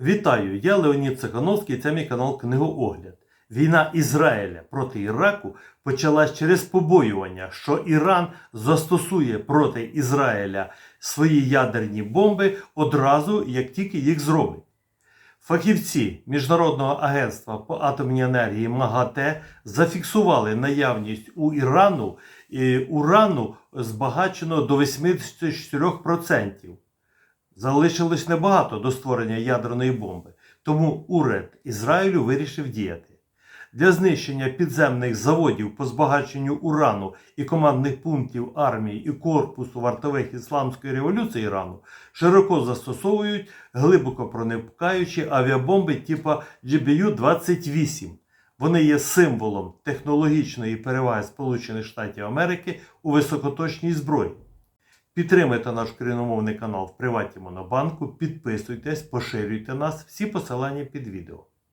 Вітаю! Я Леонід Цихановський, це мій канал Книгоогляд. Війна Ізраїля проти Іраку почалась через побоювання, що Іран застосує проти Ізраїля свої ядерні бомби одразу, як тільки їх зробить. Фахівці Міжнародного агентства по атомній енергії МАГАТЕ зафіксували наявність у Ірану урану збагаченого до 84%. Залишилось небагато до створення ядерної бомби, тому уряд Ізраїлю вирішив діяти. Для знищення підземних заводів по збагаченню урану і командних пунктів армії і корпусу вартових ісламської революції Ірану широко застосовують глибоко проникаючі авіабомби типу GBU-28. Вони є символом технологічної переваги Сполучених Штатів Америки у високоточній зброї. Підтримайте наш україномовний канал в Приваті Монобанку, підписуйтесь, поширюйте нас, всі посилання під відео.